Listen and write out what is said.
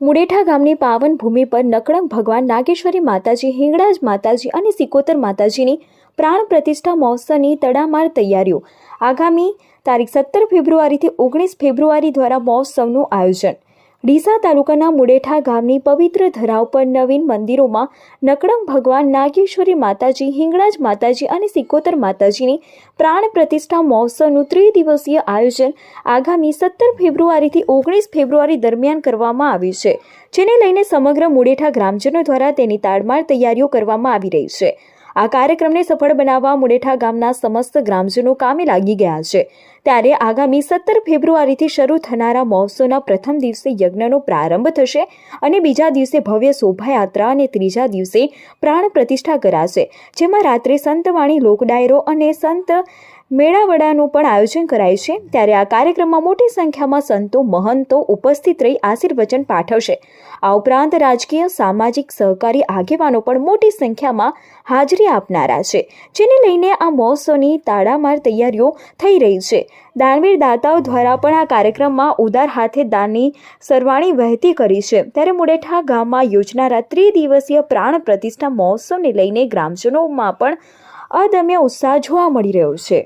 મુડેઠા ગામની પાવન ભૂમિ પર નકળંગ ભગવાન નાગેશ્વરી માતાજી, હિંગળાજ માતાજી અને સિકોતર માતાજીની પ્રાણ પ્રતિષ્ઠા મહોત્સવની તડામાર તૈયારીઓ. આગામી તારીખ સત્તર ફેબ્રુઆરીથી ઓગણીસ ફેબ્રુઆરી દ્વારા મહોત્સવનું આયોજન. ડીસા તાલુકાના મુડેઠા ગામની પવિત્ર ધરાવ પર નવીન મંદિરોમાં નકળંગ ભગવાન નાગેશ્વરી માતાજી, હિંગળાજ માતાજી અને સિકોતર માતાજીની પ્રાણ પ્રતિષ્ઠા મહોત્સવનું ત્રિદિવસીય આયોજન આગામી સત્તર ફેબ્રુઆરીથી ઓગણીસ ફેબ્રુઆરી દરમિયાન કરવામાં આવ્યું છે, જેને લઈને સમગ્ર મુડેઠા ગ્રામજનો દ્વારા તેની તાડમાર તૈયારીઓ કરવામાં આવી રહી છે. આ કાર્યક્રમને સફળ બનાવવા મુડેઠા ગામના સમસ્ત ગ્રામજનો કામે લાગી ગયા છે. ત્યારે આગામી સત્તર ફેબ્રુઆરીથી શરૂ થનારા મહોત્સવના પ્રથમ દિવસે યજ્ઞનો પ્રારંભ થશે અને બીજા દિવસે ભવ્ય શોભાયાત્રા અને ત્રીજા દિવસે પ્રાણ પ્રતિષ્ઠા કરાશે, જેમાં રાત્રે સંતવાણી લોકડાયરો અને સંત મેળાવડાનું પણ આયોજન કરાય છે. ત્યારે આ કાર્યક્રમમાં મોટી સંખ્યામાં સંતો, મહંતો ઉપસ્થિત રહી આશીર્વચન પાઠવશે. આ ઉપરાંત રાજકીય, સામાજિક, સહકારી આગેવાનો પણ મોટી સંખ્યામાં હાજરી આપનારા છે, જેને લઈને આ મહોત્સવની તાડામાર તૈયારીઓ થઈ રહી છે. દાનવીર દાતાઓ દ્વારા પણ આ કાર્યક્રમમાં ઉદાર હાથે દાનની સરવાણી વહેતી કરી છે. ત્યારે મુડેઠા ગામમાં યોજનારા ત્રિદિવસીય પ્રાણ પ્રતિષ્ઠા મહોત્સવને લઈને ગ્રામજનોમાં પણ અદમ્ય ઉત્સાહ જોવા મળી રહ્યો છે.